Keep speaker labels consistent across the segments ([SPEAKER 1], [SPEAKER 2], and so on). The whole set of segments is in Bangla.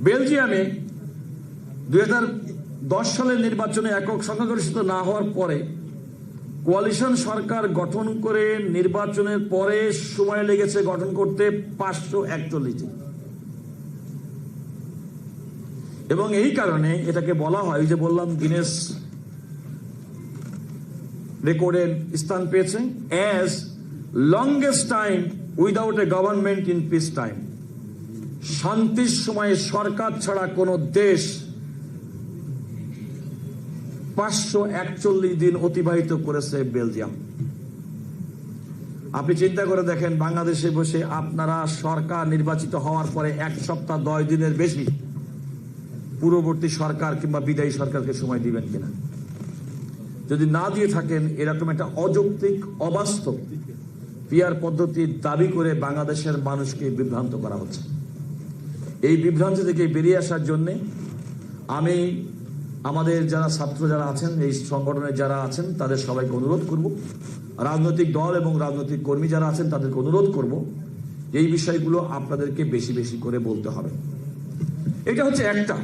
[SPEAKER 1] বেলজিয়ামে দু হাজার দশ সালের নির্বাচনে একক সংখ্যাগরিষ্ঠ না হওয়ার পরে কোয়ালিশন সরকার গঠন করে নির্বাচনের পরে সময় লেগেছে গঠন করতে পাঁচশো একচল্লিশটি। এবং এই কারণে এটাকে বলা হয় যে বললাম গিনেস রেকর্ডে স্থান পেয়েছে as longest time without a government in peace time শান্তির সময়ে সরকার ছাড়া কোনো দেশ পাঁচশো একচল্লিশ দিন অতিবাহিত করেছে বেলজিয়াম। আপনি চিন্তা করে দেখেন, বাংলাদেশে বসে আপনারা সরকার নির্বাচিত হওয়ার পরে এক সপ্তাহ দশ দিনের বেশি পূর্ববর্তী সরকার কিংবা বিদায়ী সরকারকে সময় দিবেন কিনা? যদি না দিয়ে থাকেন, এরকম একটা অযৌক্তিক, অবাস্তব, পিয়ার পদ্ধতির দাবি করে বাংলাদেশের মানুষকে বিভ্রান্ত করা হচ্ছে। এই বিভ্রান্তি থেকে বেরিয়ে আসার জন্যে আমি আমাদের যারা ছাত্র যারা আছেন, এই সংগঠনের যারা আছেন, তাদের সবাইকে অনুরোধ করব। রাজনৈতিক দল এবং রাজনৈতিক কর্মী যারা আছেন, তাদেরকে অনুরোধ করব এই বিষয়গুলো আপনাদেরকে বেশি বেশি করে বলতে হবে। এটা হচ্ছে একটা।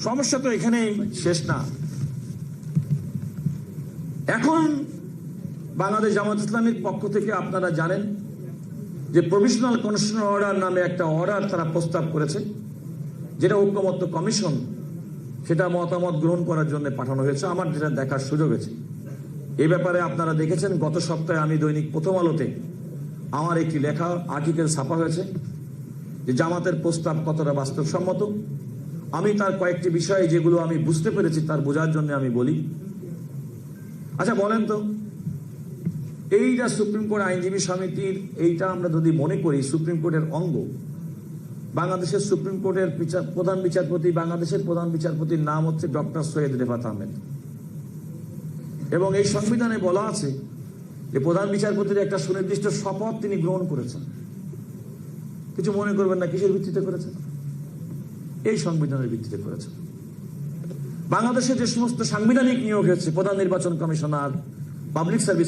[SPEAKER 1] সমস্যা তো এখানেই শেষ না। এখন বাংলাদেশ জামাত ইসলামীর পক্ষ থেকে আপনারা জানেন যে প্রভিশনাল কনস্টিটিউশন অর্ডার নামে একটা অর্ডার তারা প্রস্তাব করেছে, যেটা ঐক্যমত্য কমিশন সেটা মতামত গ্রহণ করার জন্য পাঠানো হয়েছে। আমার যেটা দেখার সুযোগ হয়েছে এ ব্যাপারে আপনারা দেখেছেন, গত সপ্তাহে আমি দৈনিক প্রথম আলোতে আমার একটি লেখা আর্টিকেল ছাপা হয়েছে, যে জামাতের প্রস্তাব কতটা বাস্তবসম্মত। আমি তার কয়েকটি বিষয় যেগুলো আমি বুঝতে পেরেছি তার বোঝার জন্য আমি বলি। আচ্ছা বলেন তো এইটা সুপ্রিম কোর্ট আইনজীবী সমিতির, এইটা আমরা যদি মনে করি সুপ্রিম কোর্টের অঙ্গ। বাংলাদেশের সুপ্রিম কোর্টের বিচার, প্রধান বিচারপতি, বাংলাদেশের প্রধান বিচারপতির নাম হচ্ছে ডক্টর সৈয়দ রেফাত আহমেদ। এবং এই সংবিধানে বলা আছে যে প্রধান বিচারপতির একটা সুনির্দিষ্ট শপথ তিনি গ্রহণ করেছেন। কিছু মনে করবেন না, কিসের ভিত্তিতে করেছেন? এই সংবিধানের ভিত্তিতে করেছেন। বাংলাদেশে যে সমস্ত সাংবিধানিক নিয়োগ হয়েছে, প্রধান নির্বাচন কমিশনার পাবলিক সার্ভিস